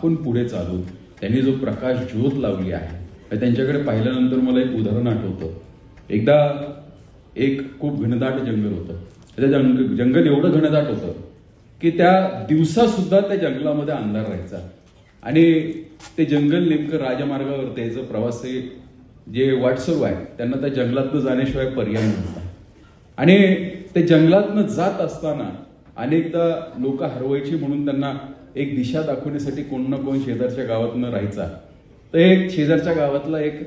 आपण पुढे चालू त्यांनी जो प्रकाश ज्योत लावली आहे त्यांच्याकडे पाहिल्यानंतर मला एक उदाहरण आठवतं. एकदा एक खूप घनदाट जंगल होतं. त्या जंग जंगल एवढं घनदाट होतं की त्या दिवसासुद्धा त्या जंगलामध्ये अंधार राहायचा. आणि ते जंगल नेमकं राजमार्गावर त्याचं प्रवासी जे वाटसरू आहे त्यांना त्या जंगलातनं जाण्याशिवाय पर्याय नव्हता. आणि ते जंगलातनं जात असताना अनेकदा लोक हरवायची म्हणून त्यांना एक दिशा दाखवण्यासाठी कोण ना कोण शेजारच्या गावातनं राहायचा. तर एक शेजारच्या गावातला एक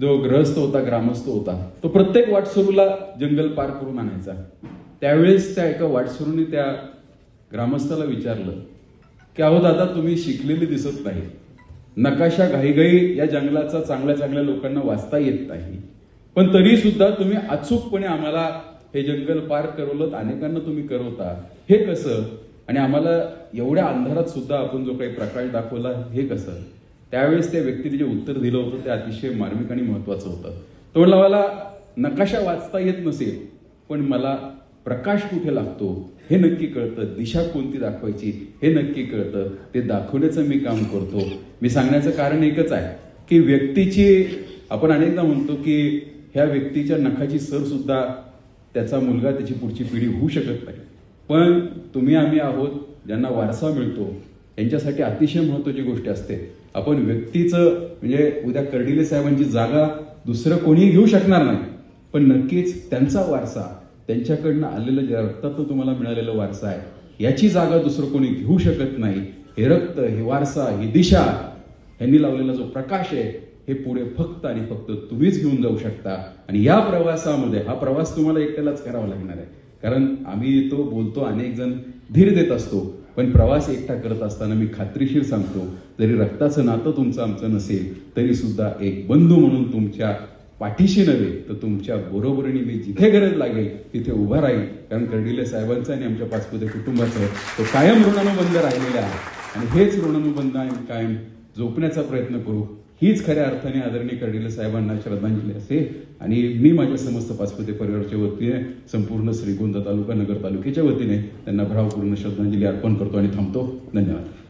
जो ग्रहस्थ होता ग्रामस्थ होता तो प्रत्येक वाटसरूला जंगल पार करून आणायचा. त्यावेळेस त्या एका वाटसरूने त्या ग्रामस्थाला विचारलं की अहो दादा तुम्ही शिकलेले दिसत नाही. नकाशा घाईघाई या जंगलाचा चांगल्या चांगल्या लोकांना वाचता येत नाही. पण तरी सुद्धा तुम्ही अचूकपणे आम्हाला हे जंगल पार करवलं अनेकांना तुम्ही करवता. हे कसं? आणि आम्हाला एवढ्या अंधारात सुद्धा आपण जो काही प्रकाश दाखवला हे कसं? त्यावेळेस त्या व्यक्तीने जे उत्तर दिलं होतं ते अतिशय मार्मिक आणि महत्वाचं होतं. तो म्हणला मला नकाशा वाचता येत नसेल पण मला प्रकाश कुठे लागतो हे नक्की कळतं. दिशा कोणती दाखवायची हे नक्की कळतं. ते दाखवण्याचं मी काम करतो. मी सांगण्याचं कारण एकच आहे की व्यक्तीची आपण अनेकदा म्हणतो की ह्या व्यक्तीच्या नखाची सर सुद्धा त्याचा मुलगा त्याची पुढची पिढी होऊ शकत नाही. पण तुम्ही आम्ही आहोत ज्यांना वारसा मिळतो यांच्यासाठी अतिशय महत्वाची गोष्ट असते. आपण व्यक्तीचं म्हणजे उद्या कर्डिले साहेबांची जागा दुसरं कोणीही घेऊ शकणार नाही. पण नक्कीच त्यांचा वारसा त्यांच्याकडनं आलेलं जे रक्तातून तुम्हाला मिळालेलं वारसा आहे याची जागा दुसरं कोणी घेऊ शकत नाही. हे रक्त हे वारसा ही दिशा यांनी लावलेला जो प्रकाश आहे हे पुढे फक्त आणि फक्त तुम्हीच घेऊन जाऊ शकता. आणि या प्रवासामध्ये हा प्रवास तुम्हाला एकट्यालाच करावा लागणार आहे. कारण आम्ही येतो बोलतो अनेक जण धीर देत असतो पण प्रवास एकटा करत असताना मी खात्रीशीर सांगतो जरी रक्ताचं नातं तुमचं आमचं नसेल तरी सुद्धा एक बंधू म्हणून तुमच्या पाठीशी नव्हे तर तुमच्या बरोबरीने मी जिथे गरज लागेल तिथे उभा राहील. कारण कर्डिले साहेबांचं आणि आमच्या पाचपुते कुटुंबाचं तो कायम ऋणानुबंध राहिलेला आहे. आणि हेच ऋणानुबंध आम्ही कायम जोपण्याचा प्रयत्न करू. हीच खऱ्या अर्थाने आदरणीय कर्डिले साहेबांना श्रद्धांजली असते आणि मी माझ्या समस्त पाचपुते परिवाराच्या वतीने संपूर्ण श्रीगोंदा तालुका नगर तालुक्याच्या वतीने त्यांना भावपूर्ण श्रद्धांजली अर्पण करतो आणि थांबतो. धन्यवाद.